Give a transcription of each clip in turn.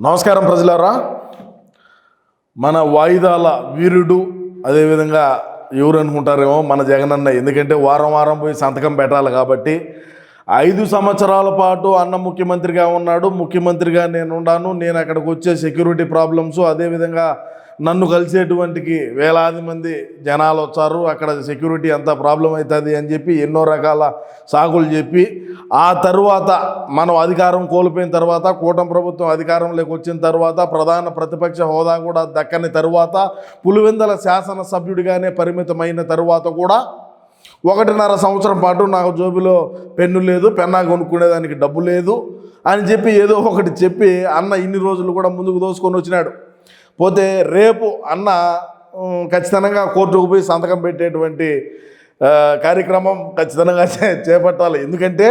నమస్కారం ప్రజలారా. మన వాయిదాల వీరుడు అదేవిధంగా ఎవరు అనుకుంటారేమో మన జగనన్న ఎందుకంటే వారం వారం పోయి సంతకం పెట్టాలి కాబట్టి ఐదు సంవత్సరాల పాటు అన్న ముఖ్యమంత్రిగా ఉన్నాడు. ముఖ్యమంత్రిగా నేను ఉన్నాను. నేను అక్కడికి వచ్చే సెక్యూరిటీ ప్రాబ్లమ్స్ అదేవిధంగా నన్ను కలిసేటువంటికి వేలాది మంది జనాలు వచ్చారు. అక్కడ సెక్యూరిటీ అంతా ప్రాబ్లం అవుతుంది అని చెప్పి ఎన్నో రకాల సాకులు చెప్పి ఆ తర్వాత మనం అధికారం కోల్పోయిన తర్వాత కూటమి ప్రభుత్వం అధికారంలోకి వచ్చిన తర్వాత ప్రధాన ప్రతిపక్ష హోదా కూడా దక్కని తర్వాత పులివెందల శాసనసభ్యుడిగానే పరిమితమైన తర్వాత కూడా ఒకటిన్నర సంవత్సరం పాటు నాకు జోబిలో పెన్ను లేదు పెన్నా కొనుక్కునేదానికి డబ్బు లేదు అని చెప్పి ఏదో ఒకటి చెప్పి అన్న ఇన్ని రోజులు కూడా ముందుకు దోసుకొని వచ్చినాడు. పోతే రేపు అన్న ఖచ్చితంగా కోర్టుకు పోయి సంతకం పెట్టేటువంటి కార్యక్రమం ఖచ్చితంగా చేపట్టాలి. ఎందుకంటే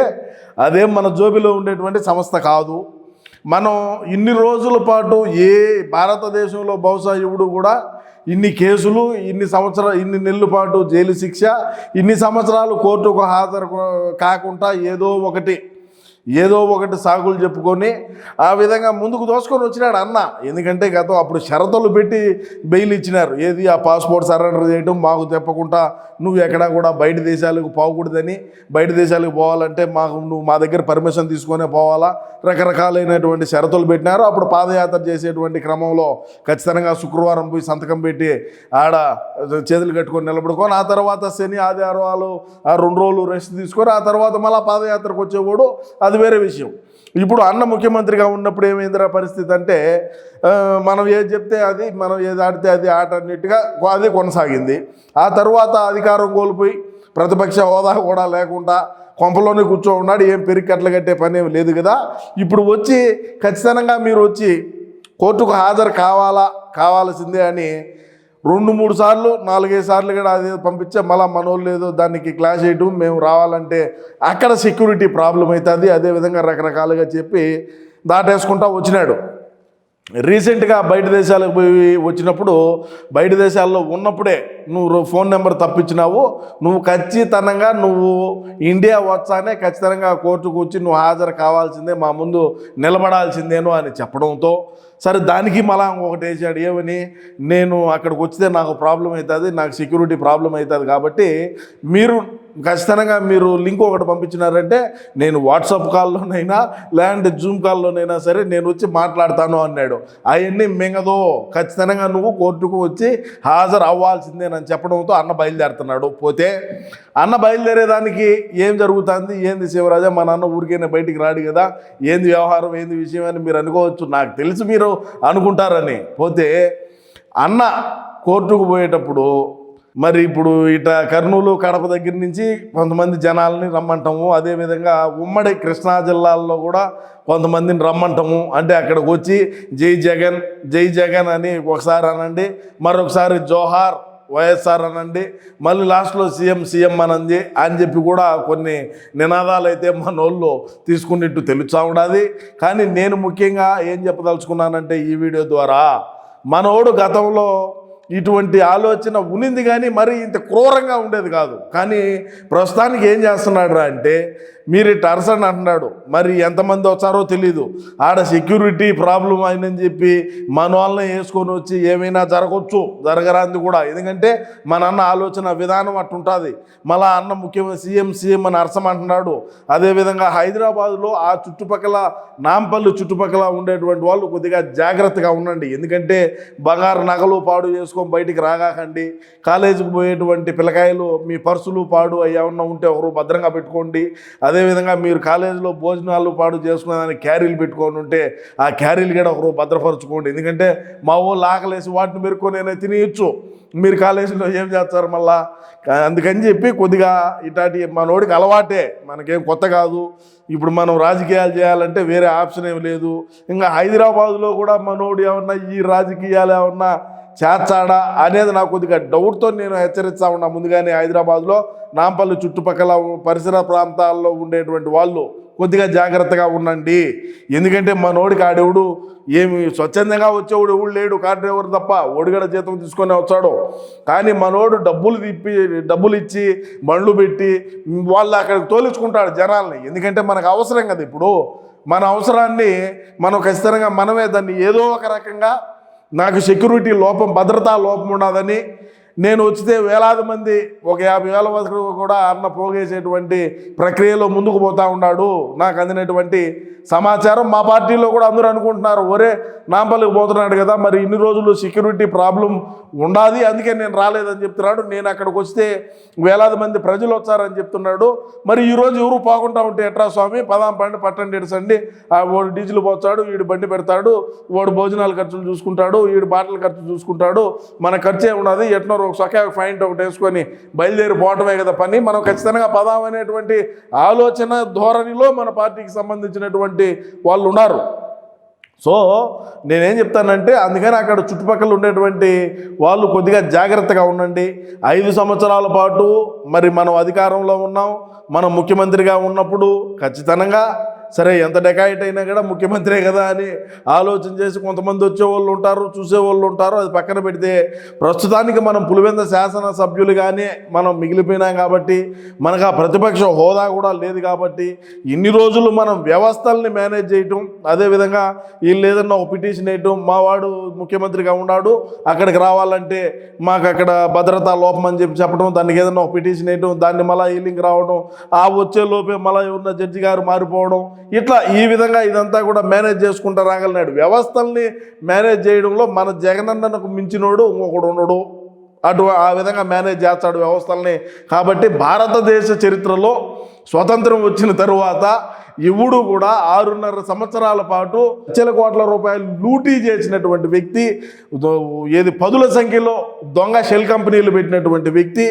అదేం మన జోబిలో ఉండేటువంటి సంస్థ కాదు. మనం ఇన్ని రోజుల పాటు ఏ భారతదేశంలో బహుశా ఇవుడు కూడా ఇన్ని కేసులు ఇన్ని సంవత్సరాలు ఇన్ని నెలల పాటు జైలు శిక్ష ఇన్ని సంవత్సరాలు కోర్టుకు హాజరు కాకుండా ఏదో ఒకటి ఏదో ఒకటి సాగులు చెప్పుకొని ఆ విధంగా ముందుకు దోసుకొని వచ్చినాడు అన్న. ఎందుకంటే గతం అప్పుడు షరతులు పెట్టి బెయిల్ ఇచ్చినారు. ఏది ఆ పాస్పోర్ట్ సరెండర్ చేయటం మాకు చెప్పకుండా నువ్వు ఎక్కడా కూడా బయట దేశాలకు పోకూడదని బయట దేశాలకు పోవాలంటే మాకు నువ్వు మా దగ్గర పర్మిషన్ తీసుకొనే పోవాలా? రకరకాలైనటువంటి షరతులు పెట్టినారు. అప్పుడు పాదయాత్ర చేసేటువంటి క్రమంలో ఖచ్చితంగా శుక్రవారం పోయి సంతకం పెట్టి ఆడ చేతులు కట్టుకొని నిలబడుకొని ఆ తర్వాత శని ఆదివారాలు ఆ రెండు రోజులు రెస్ట్ తీసుకొని ఆ తర్వాత మళ్ళీ పాదయాత్రకు వచ్చేవాడు. అది వేరే విషయం. ఇప్పుడు అన్న ముఖ్యమంత్రిగా ఉన్నప్పుడు ఏమైందిరా పరిస్థితి అంటే మనం ఏది చెప్తే అది మనం ఏది ఆడితే అది ఆట అన్నట్టుగా అది కొనసాగింది. ఆ తర్వాత అధికారం కోల్పోయి ప్రతిపక్ష హోదా కూడా లేకుండా కొంపలోనే కూర్చో ఉన్నాడు ఏం పెరిగి కట్టలు కట్టే పని ఏం లేదు కదా. ఇప్పుడు వచ్చి ఖచ్చితంగా మీరు వచ్చి కోర్టుకు హాజరు కావాలా కావాల్సిందే అని రెండు మూడు సార్లు నాలుగైదు సార్లు కూడా అది పంపించే మళ్ళీ మనోళ్ళు లేదు దానికి క్లాష్ చేయటం మేము రావాలంటే అక్కడ సెక్యూరిటీ ప్రాబ్లం అవుతుంది. అదేవిధంగా రకరకాలుగా చెప్పి దాటేసుకుంటా వచ్చినాడు. రీసెంట్గా బయట దేశాలకు పోయి వచ్చినప్పుడు బయట దేశాల్లో ఉన్నప్పుడే నువ్వు ఫోన్ నెంబర్ తప్పించినావు నువ్వు ఖచ్చితంగా నువ్వు ఇండియా వచ్చానే ఖచ్చితంగా కోర్టుకు వచ్చి నువ్వు హాజరు కావాల్సిందే మా ముందు నిలబడాల్సిందేను అని చెప్పడంతో సరే దానికి మళ్ళా ఒకటి వేసాడు ఏమని? నేను అక్కడికి వచ్చితే నాకు ప్రాబ్లం అవుతుంది నాకు సెక్యూరిటీ ప్రాబ్లం అవుతుంది కాబట్టి మీరు ఖచ్చితంగా మీరు లింక్ ఒకటి పంపించినారంటే నేను వాట్సాప్ కాల్లోనైనా లేదంటే జూమ్ కాల్లోనైనా సరే నేను వచ్చి మాట్లాడతాను అన్నాడు. అవన్నీ మింగదో. ఖచ్చితంగా నువ్వు కోర్టుకు వచ్చి హాజరు అవ్వాల్సిందేనని చెప్పడంతో అన్న బయలుదేరుతున్నాడు. పోతే అన్న బయలుదేరేదానికి ఏం జరుగుతుంది? ఏంది శివరాజా? మా నాన్న ఊరికైనా బయటికి రాడు కదా. ఏంది వ్యవహారం? ఏంది విషయం అని మీరు అనుకోవచ్చు. నాకు తెలుసు మీరు అనుకుంటారని. పోతే అన్న కోర్టుకు పోయేటప్పుడు మరి ఇప్పుడు ఇట కర్నూలు కడప దగ్గర నుంచి కొంతమంది జనాలని రమ్మంటాము. అదేవిధంగా ఉమ్మడి కృష్ణా జిల్లాల్లో కూడా కొంతమందిని రమ్మంటాము. అంటే అక్కడికి వచ్చి జై జగన్ జై జగన్ అని ఒకసారి అనండి. మరొకసారి జోహార్ వైఎస్ఆర్ అనండి. మళ్ళీ లాస్ట్లో సీఎం సీఎం అనంది అని చెప్పి కూడా కొన్ని నినాదాలు అయితే మన వాళ్ళు తీసుకున్నట్టు తెలుస్తూ ఉండాలి కానీ నేను ముఖ్యంగా ఏం చెప్పదలుచుకున్నానంటే ఈ వీడియో ద్వారా మనోడు గతంలో ఇటువంటి ఆలోచన ఉనింది కానీ మరి ఇంత క్రూరంగా ఉండేది కాదు. కానీ ప్రస్తుతానికి ఏం చేస్తున్నాడు రా అంటే మీరు టర్సన్ అంటున్నాడు. మరి ఎంతమంది వచ్చారో తెలీదు. ఆడ సెక్యూరిటీ ప్రాబ్లం అయిందని చెప్పి మన వాళ్ళని వేసుకొని వచ్చి ఏమైనా జరగవచ్చు జరగరాంది కూడా. ఎందుకంటే మన అన్న ఆలోచన విధానం అట్టుంటుంది మళ్ళా అన్న ముఖ్యమైన సీఎం సీఎం అని అరసమంటున్నాడు అదేవిధంగా హైదరాబాద్లో ఆ చుట్టుపక్కల నాంపల్లి చుట్టుపక్కల ఉండేటువంటి వాళ్ళు కొద్దిగా జాగ్రత్తగా ఉండండి. ఎందుకంటే బంగారు నగలు పాడు చేసుకొని బయటికి రాగాకండి. కాలేజీకి పోయేటువంటి పిల్లకాయలు మీ పర్సులు పాడు అవి ఏమన్నా ఉంటే ఒకరు భద్రంగా పెట్టుకోండి. అదేవిధంగా మీరు కాలేజీలో భోజనాలు పాడు చేసుకునేదానికి క్యారీలు పెట్టుకొని ఉంటే ఆ క్యారీలు కూడా ఒకరు భద్రపరచుకోండి. ఎందుకంటే మా వాళ్ళు ఆకలేసి వాటిని పెరుక్కొని నేను తినేయచ్చు. మీరు కాలేజీలో ఏం చేస్తారు మళ్ళా? అందుకని చెప్పి కొద్దిగా ఇటాటి మనోడికి అలవాటే. మనకేం కొత్త కాదు. ఇప్పుడు మనం రాజకీయాలు చేయాలంటే వేరే ఆప్షన్ ఏమి లేదు. ఇంకా హైదరాబాదులో కూడా మనోడు ఏమన్నా ఈ రాజకీయాలు ఏమన్నా చేర్చాడా అనేది నాకు కొద్దిగా డౌట్తో నేను హెచ్చరిస్తా ఉన్నా. ముందుగానే హైదరాబాద్లో నాంపల్లి చుట్టుపక్కల పరిసర ప్రాంతాల్లో ఉండేటువంటి వాళ్ళు కొద్దిగా జాగ్రత్తగా ఉండండి. ఎందుకంటే మనోడికి ఆడేవుడు ఏమి స్వచ్ఛందంగా వచ్చేవాడు ఎవడు లేడు. కార్ డ్రైవర్ తప్ప ఓడిగడ జీతం తీసుకొని వచ్చాడు. కానీ మనోడు డబ్బులు తిప్పి డబ్బులు ఇచ్చి బండ్లు పెట్టి వాళ్ళు అక్కడికి తోలించుకుంటాడు జనాల్ని. ఎందుకంటే మనకు అవసరం కదా ఇప్పుడు. మన అవసరాన్ని మనం ఖచ్చితంగా మనమే దాన్ని ఏదో ఒక రకంగా నాకు సెక్యూరిటీ లోపం భద్రతా లోపం ఉండదని నేను వచ్చితే వేలాది మంది ఒక యాభై వేల వరకు కూడా అన్న పోగేసేటువంటి ప్రక్రియలో ముందుకు పోతా ఉన్నాడు. నాకు అందినటువంటి సమాచారం మా పార్టీలో కూడా అందరూ అనుకుంటున్నారు. ఒరే నాంపల్లికి పోతున్నాడు కదా మరి ఇన్ని రోజులు సెక్యూరిటీ ప్రాబ్లం ఉండాది అందుకే నేను రాలేదని చెప్తున్నాడు. నేను అక్కడికి వస్తే వేలాది మంది ప్రజలు వచ్చారని చెప్తున్నాడు. మరి ఈరోజు ఎవరు పోకుండా ఉంటే ఎట్రా స్వామి? పదాం పండి పట్టండి ఇడసండి ఆ వాడు డీజిల్ పోతాడు వీడు బండి పెడతాడు వాడు భోజనాల ఖర్చులు చూసుకుంటాడు వీడు బాటల ఖర్చు చూసుకుంటాడు. మన ఖర్చే ఉన్నది ఎట్నో ఒక సొక్క ఫైంట్ ఒకటి వేసుకొని బయలుదేరిపోవటమే కదా పని. మనం ఖచ్చితంగా పదాం అనేటువంటి ఆలోచన ధోరణిలో మన పార్టీకి సంబంధించినటువంటి వాళ్ళు ఉన్నారు. సో నేనేం చెప్తానంటే అందుకని అక్కడ చుట్టుపక్కల ఉండేటువంటి వాళ్ళు కొద్దిగా జాగ్రత్తగా ఉండండి. ఐదు సంవత్సరాల పాటు మరి మనం అధికారంలో ఉన్నాం మనం ముఖ్యమంత్రిగా ఉన్నప్పుడు ఖచ్చితంగా సరే ఎంత డెకాయిట్ అయినా కూడా ముఖ్యమంత్రే కదా అని ఆలోచన చేసి కొంతమంది వచ్చేవాళ్ళు ఉంటారు చూసేవాళ్ళు ఉంటారు. అది పక్కన పెడితే ప్రస్తుతానికి మనం పులివెంద శాసన సభ్యులుగానే మనం మిగిలిపోయినాం కాబట్టి మనకు ఆ ప్రతిపక్ష హోదా కూడా లేదు కాబట్టి ఇన్ని రోజులు మనం వ్యవస్థల్ని మేనేజ్ చేయటం అదేవిధంగా వీళ్ళు ఏదన్నా ఒక పిటిషన్ వేయటం మా వాడు ముఖ్యమంత్రిగా ఉన్నాడు అక్కడికి రావాలంటే మాకు అక్కడ భద్రతా లోపం అని చెప్పి చెప్పడం దానికి ఏదన్నా ఒక పిటిషన్ వేయటం దాన్ని మళ్ళీ హీలింగ్ రావడం ఆ వచ్చే లోపే మళ్ళీ ఉన్న జడ్జి గారు మారిపోవడం ఇట్లా ఈ విధంగా ఇదంతా కూడా మేనేజ్ చేసుకుంటా రాగలిగినాడు. వ్యవస్థల్ని మేనేజ్ చేయడంలో మన జగనన్నకు మించినోడు ఇంకొకడు ఉండడు. అటు ఆ విధంగా మేనేజ్ చేస్తాడు వ్యవస్థల్ని. కాబట్టి భారతదేశ చరిత్రలో స్వతంత్రం వచ్చిన తరువాత ఎవడు కూడా ఆరున్నర సంవత్సరాల పాటు లక్షల కోట్ల రూపాయలు లూటీ చేసినటువంటి వ్యక్తి ఏది పదుల సంఖ్యలో దొంగ షెల్ కంపెనీలు పెట్టినటువంటి వ్యక్తి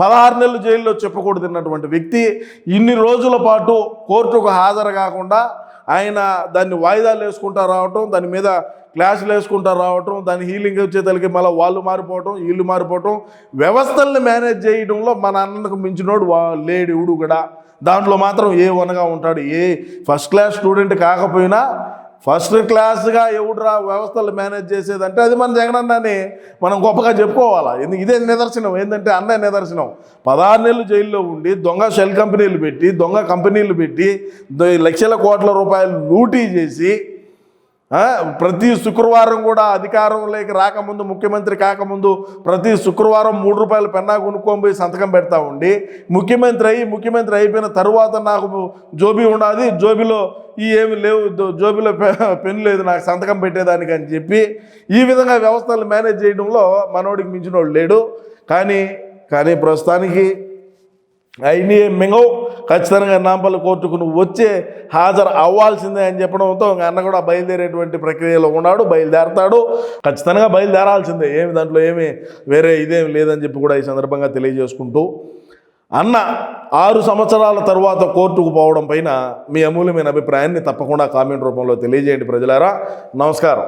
పదహారు నెలలు జైల్లో చెప్పకూడదన్నటువంటి వ్యక్తి ఇన్ని రోజుల పాటు కోర్టుకు హాజరు కాకుండా ఆయన దాన్ని వాయిదాలు వేసుకుంటా రావటం దాని మీద క్లాసులు వేసుకుంటా రావటం దాని హీలింగ్ వచ్చేతలకి మళ్ళీ వాళ్ళు మారిపోవటం వీళ్ళు మారిపోవటం వ్యవస్థల్ని మేనేజ్ చేయడంలో మన అన్నకు మించినోడు వా లేడు కూడా దాంట్లో మాత్రం ఏ వనగా ఉంటాడు ఏ ఫస్ట్ క్లాస్ స్టూడెంట్ కాకపోయినా ఫస్ట్ క్లాస్గా ఎవడురా వ్యవస్థలు మేనేజ్ చేసేదంటే అది మన జగనన్నని మనం గొప్పగా చెప్పుకోవాలా. ఎందుకు ఇదే నిదర్శనం. ఏంటంటే అన్నయ్య నిదర్శనం. పదహారు నెలలు జైల్లో ఉండి దొంగ షెల్ కంపెనీలు పెట్టి దొంగ కంపెనీలు పెట్టి లక్షల కోట్ల రూపాయలు లూటీ చేసి ప్రతి శుక్రవారం కూడా అధికారంలోకి రాకముందు ముఖ్యమంత్రి కాకముందు ప్రతి శుక్రవారం మూడు రూపాయలు పెన్నా కొనుక్కొని పోయి సంతకం పెడతా ఉండి ముఖ్యమంత్రి అయ్యి ముఖ్యమంత్రి అయిపోయిన తర్వాత నాకు జోబీ ఉన్నది జోబీలో ఈ ఏమి లేవు జోబీలో పె- పెన్ లేదు నాకు సంతకం పెట్టేదానికి అని చెప్పి ఈ విధంగా వ్యవస్థలు మేనేజ్ చేయడంలో మనోడికి మించినోడు లేడు. కానీ కానీ ప్రస్తుతానికి అయినా మింగవు. ఖచ్చితంగా నాంపల్లి కోర్టుకు నువ్వు వచ్చే హాజరు అవ్వాల్సిందే అని చెప్పడంతో ఇంకా అన్న కూడా బయలుదేరేటువంటి ప్రక్రియలో ఉన్నాడు బయలుదేరతాడు. ఖచ్చితంగా బయలుదేరాల్సిందే. ఏమి దాంట్లో ఏమి వేరే ఇదేం లేదని చెప్పి కూడా ఈ సందర్భంగా తెలియజేసుకుంటూ అన్న ఆరు సంవత్సరాల తర్వాత కోర్టుకు పోవడం పైన మీ అమూల్యమైన అభిప్రాయాన్ని తప్పకుండా కామెంట్ రూపంలో తెలియజేయండి ప్రజలారా. నమస్కారం.